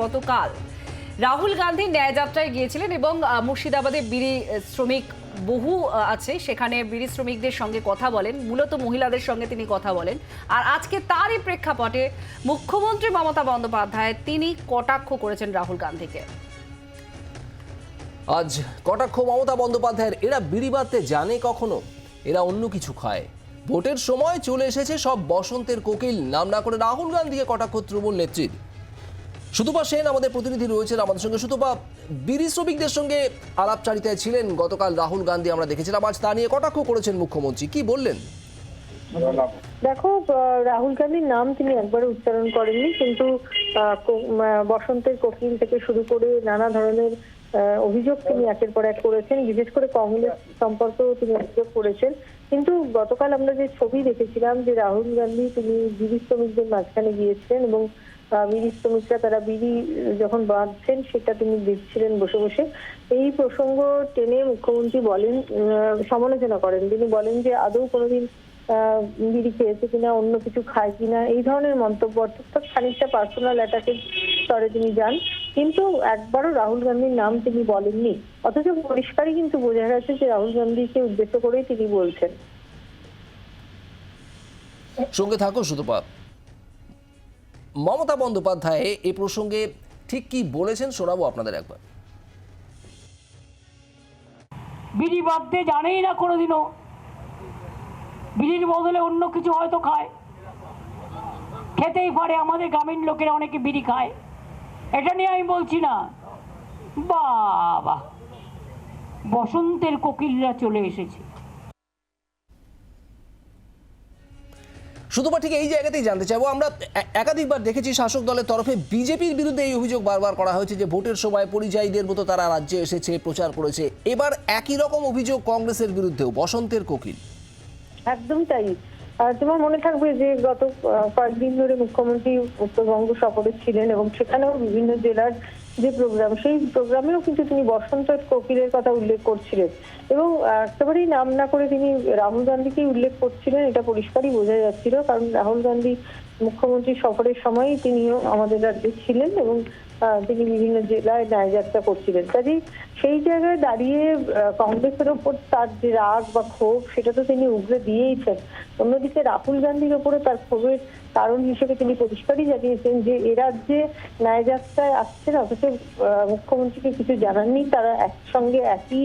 গতকাল রাহুল গান্ধী ন্যায়যাত্রায় গিয়েছিলেন এবং মুর্শিদাবাদে বিড়ি শ্রমিক বহু আছে। সেখানে বিড়ি শ্রমিকদের সঙ্গে কথা বলেন। মূলত মহিলাদের সঙ্গে তিনি কথা বলেন। আর আজকে তারই প্রেক্ষাপটে মুখ্যমন্ত্রী মমতা বন্দ্যোপাধ্যায় তিনি কটাক্ষ করেছেন রাহুল গান্ধীকে। আজ কটাক্ষ মমতা বন্দ্যোপাধ্যায়ের, এরা বিড়ি জানে কখনো? এরা অন্য কিছু খায়। ভোটের সময় চলে এসেছে সব বসন্তের কোকিল। নাম না করে রাহুল গান্ধীকে কটাক্ষ তৃণমূল নেত্রীর। সুতপা সেন আমাদের প্রতিনিধি রয়েছেন আমাদের সঙ্গে। সুতপা, বিড়ি শ্রমিকদের সঙ্গে আলাপচারিতায় ছিলেন গতকাল রাহুল গান্ধী, আমরা দেখেছিলাম। আজ তা নিয়ে কটাক্ষ করেছেন মুখ্যমন্ত্রী, কি বললেন? দেখো রাহুল গান্ধীর নাম তিনি একবারও উচ্চারণ করেননি, কিন্তু বসন্তের কোকিল থেকে শুরু করে নানা ধরনের অভিযোগ তিনি একের পর এক করেছেন। বিশেষ করে কংগ্রেস সম্পর্কেও তিনি অভিযোগ করেছেন। কিন্তু গতকাল আমরা যে ছবি দেখেছিলাম যে রাহুল গান্ধী তিনি বিড়ি শ্রমিকদের মাঝখানে গিয়েছিলেন এবং বিড়ি শ্রমিকরা তারা বিড়ি যখন বাঁধছেন, সেটা তিনি দেখছিলেন বসে বসে। এই প্রসঙ্গ টেনে মুখ্যমন্ত্রী বলেন সমালোচনা করেন। তিনি বলেন যে, আদৌ কোনোদিন বিড়ি খেয়েছে কিনা, অন্য কিছু খায় কিনা, এই ধরনের মন্তব্য, অর্থাৎ খানিকটা পার্সোনাল অ্যাটাকের স্তরে তিনি যান। কিন্তু একবারও রাহুল গান্ধীর নাম তিনি বলেননি। অথচ পরিষ্কারই কিন্তু বোঝা গেছে যে, রাহুল গান্ধীকে উদ্দেশ্য করেই তিনি বলছেন। সঙ্গে থাকো সুতপা মমতা বন্দ্যোপাধ্যায় এ প্রসঙ্গে ঠিক কি বলেছেন শোনাবো আপনাদের একবার। বিড়ি বাঁধতে জানেই না কোনোদিনও। বিড়ির বদলে অন্য কিছু হয়তো খায়। খেতেই পারে আমাদের গ্রামীণ লোকেরা অনেকে বিড়ি খায়। এটা নিয়ে আমি বলছি না। বাবা, বসন্তের কোকিলরা চলে এসেছে। শুধুবা ঠিক এই জায়গাতেই জানতে চাইব। আমরা একাধিকবার দেখেছি শাসক দলের তরফে বিজেপির বিরুদ্ধে এই অভিযোগ বারবার করা হয়েছে যে ভোটের সময় পরিযায়ীদের মতো তারা রাজ্যে এসেছে, প্রচার করেছে। এবার একই রকম অভিযোগ কংগ্রেসের বিরুদ্ধেও, বসন্তের কোকিল। একদম তাই। তোমার মনে থাকবে যে গত কয়েকদিন ধরে মুখ্যমন্ত্রী উত্তরবঙ্গ সফরে ছিলেন এবং সেখানেও বিভিন্ন জেলার যে প্রোগ্রাম সেই প্রোগ্রামেও কিন্তু তিনি বসন্ত কোকিলের কথা উল্লেখ করছিলেন। এবং একেবারেই নাম না করে তিনি রাহুল গান্ধীকেই উল্লেখ করছিলেন, এটা পরিষ্কারই বোঝা যাচ্ছিল। কারণ রাহুল গান্ধী মুখ্যমন্ত্রী সফরের সময়ই তিনিও আমাদের রাজ্যে ছিলেন এবং তিনি বিভিন্ন জেলায় ন্যায়যাত্রা করছিলেন। কাজেই সেই জায়গায় দাঁড়িয়ে কংগ্রেসের ওপর তার যে রাগ বা ক্ষোভ, সেটা তো তিনি উগরে দিয়েইছেন। অন্যদিকে রাহুল গান্ধীর ওপরে তার ক্ষোভের কারণ হিসেবে তিনি পরিষ্কারই জানিয়েছেন যে, এ রাজ্যে ন্যায়যাত্রায় আসছেন, অথচ মুখ্যমন্ত্রীকে কিছু জানাননি। তারা একসঙ্গে একই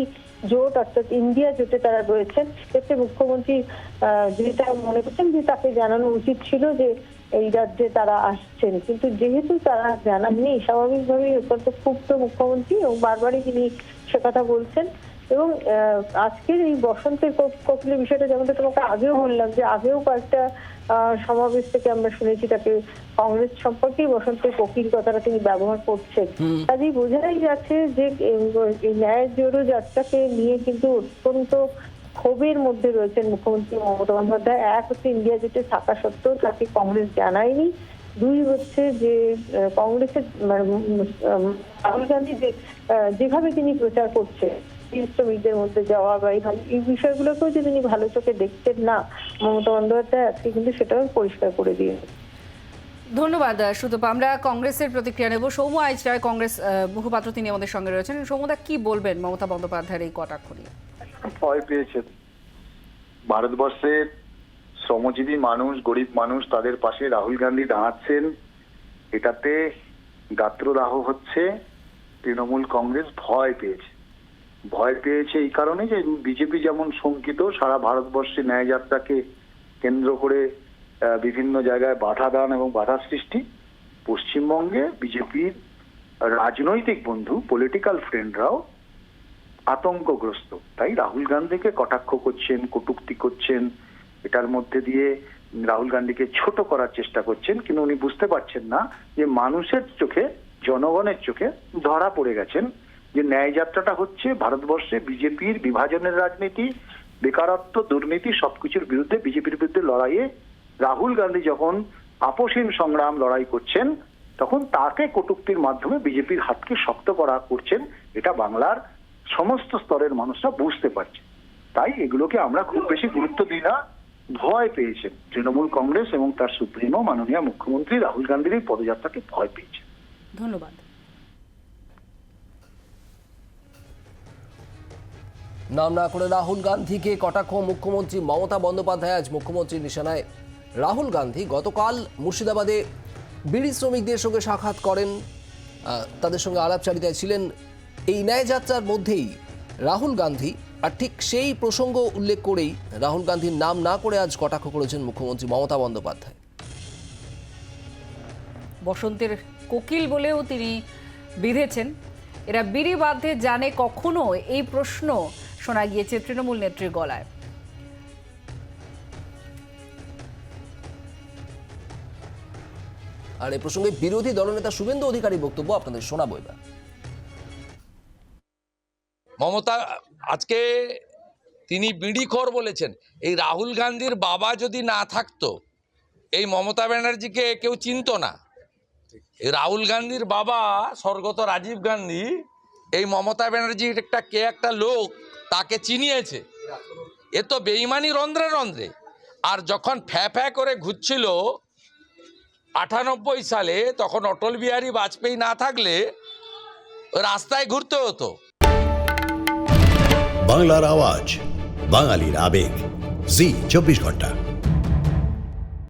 জোট, অর্থাৎ ইন্ডিয়া জোটে তারা রয়েছেন। সেক্ষেত্রে মুখ্যমন্ত্রী যেটা মনে করছেন যে তাকে জানানো উচিত ছিল যে এই রাজ্যে তারা আসছেন। কিন্তু যেহেতু তারা জানাননি স্বাভাবিকভাবেই অত্যন্ত ক্ষুব্ধ মুখ্যমন্ত্রী এবং বারবারই তিনি সে কথা বলছেন। এবং আজকের এই বসন্তের কোক- কোকিলের বিষয়টা যেমন তোমাকে আগেও বললাম যে আগেও কয়েকটা সমাবেশ থেকে আমরা শুনেছি তাকে কংগ্রেস সম্পর্কেই বসন্তের কোকিল কথাটা তিনি ব্যবহার করছেন। কাজেই বোঝাই যাচ্ছে যে এই- এই ন্যায় জোড়ো যাত্রাকে নিয়ে কিন্তু অত্যন্ত ক্ষোভের মধ্যে রয়েছেন মুখ্যমন্ত্রী মমতা বন্দ্যোপাধ্যায়। এক হচ্ছে ইন্ডিয়া জোটে থাকা সত্ত্বেও তাকে কংগ্রেস জানায়নি। দুই হচ্ছে যে কংগ্রেসের মানে, রাহুল গান্ধী যে যেভাবে তিনি প্রচার করছে শ্রমিকদের মধ্যে যাওয়া বা এই বিষয়গুলোকেও যে তিনি ভালো চোখে দেখতেন না মমতা বন্দ্যোপাধ্যায় আজকে কিন্তু সেটাও পরিষ্কার করে দিয়ে ধন্যবাদ সুতপা আমরা কংগ্রেসের প্রতিক্রিয়া নেব। সৌম্য আইচ রায় কংগ্রেস মুখপাত্র তিনি আমাদের সঙ্গে রয়েছেন। সৌম্যদা, কি বলবেন মমতা বন্দ্যোপাধ্যায়ের এই কটাক্ষ নিয়ে? ভয় পেয়েছেন। ভারতবর্ষের শ্রমজীবী মানুষ, গরিব মানুষ তাদের পাশে রাহুল গান্ধী দাঁড়াচ্ছেন। এটাতে গাত্রদাহ হচ্ছে। তৃণমূল কংগ্রেস ভয় পেয়েছে। ভয় পেয়েছে এই কারণে যে বিজেপি যেমন শঙ্কিত, সারা ভারতবর্ষে ন্যায়যাত্রাকে কেন্দ্র করে বিভিন্ন জায়গায় বাধা দান এবং বাধা সৃষ্টি। পশ্চিমবঙ্গে বিজেপির রাজনৈতিক বন্ধু পলিটিক্যাল ফ্রেন্ডরাও আতঙ্কগ্রস্ত। তাই রাহুল গান্ধীকে কটাক্ষ করছেন, কটূক্তি করছেন, এটার মধ্যে দিয়ে রাহুল গান্ধীকে ছোট করার চেষ্টা করছেন, কিন্তু উনি বুঝতে পারছেন না যে মানুষের চোখে, জনগণের চোখে ধরা পড়ে গেছেন। যে ন্যায় যাত্রাটা হচ্ছে ভারতবর্ষে বিজেপির বিভাজনের রাজনীতি, বেকারত্ব, দুর্নীতি, সবকিছুর বিরুদ্ধে বিজেপির বিরুদ্ধে লড়াইয়ে রাহুল গান্ধী যখন আপোষহীন সংগ্রাম লড়াই করছেন তখন তাকে কটূক্তির মাধ্যমে বিজেপির হাতকে শক্ত করা করছেন এটা বাংলার সমস্ত স্তরের মানুষরা বুঝতে পারছে। তাই এগুলোকে আমরা খুব বেশি গুরুত্ব দিই না ভয় পেয়েছেন। তৃণমূল কংগ্রেস এবং তার সুপ্রিমো মাননীয় মুখ্যমন্ত্রী রাহুল গান্ধীর এই পদযাত্রাকে ভয় পেয়েছেন। ধন্যবাদ। নাম না করে রাহুল গান্ধীকে কটাক্ষ মুখ্যমন্ত্রী মমতা বন্দ্যোপাধ্যায় আজ মুখ্যমন্ত্রীর নিশানায়। রাহুল গান্ধী গতকাল মুর্শিদাবাদে বিড়ি শ্রমিকদের সঙ্গে সাক্ষাৎ করেন। তাদের সঙ্গে আলাপচারিতায় ছিলেন। এই ন্যায়যাত্রার মধ্যেই রাহুল গান্ধী, আর ঠিক সেই প্রসঙ্গ উল্লেখ করেই রাহুল গান্ধীর নাম না করে আজ কটাক্ষ করেছেন মুখ্যমন্ত্রী মমতা বন্দ্যোপাধ্যায়। বসন্তের কোকিল বলেও তিনি বিধেছেন। এরা বিড়ি বাঁধে জানে কখনো? এই প্রশ্ন শোনা গিয়েছে তৃণমূল নেত্রীর গলায়। আর এ প্রসঙ্গে বিরোধী দলনেতা শুভেন্দু অধিকারী বক্তব্য আপনাদের শোনাবো এবার। মমতা, আজকে তিনি বিড়িখোর বলেছেন। এই রাহুল গান্ধীর বাবা যদি না থাকতো, এই মমতা ব্যানার্জিকে কেউ চিনতো না। এই রাহুল গান্ধীর বাবা স্বর্গত রাজীব গান্ধী, এই মমতা ব্যানার্জির একটা কে একটা লোক তাকে চিনিয়েছে। এ তো বেইমানি রন্ধ্রে রন্ধ্রে। আর যখন ফ্যা ফ্যা করে ঘুরছিল আটানব্বই সালে তখন অটল বিহারী বাজপেয়ী না থাকলে রাস্তায় ঘুরতে হতো। বাংলার আওয়াজ, বাঙালির আবেগ। জি, চব্বিশ ঘণ্টা।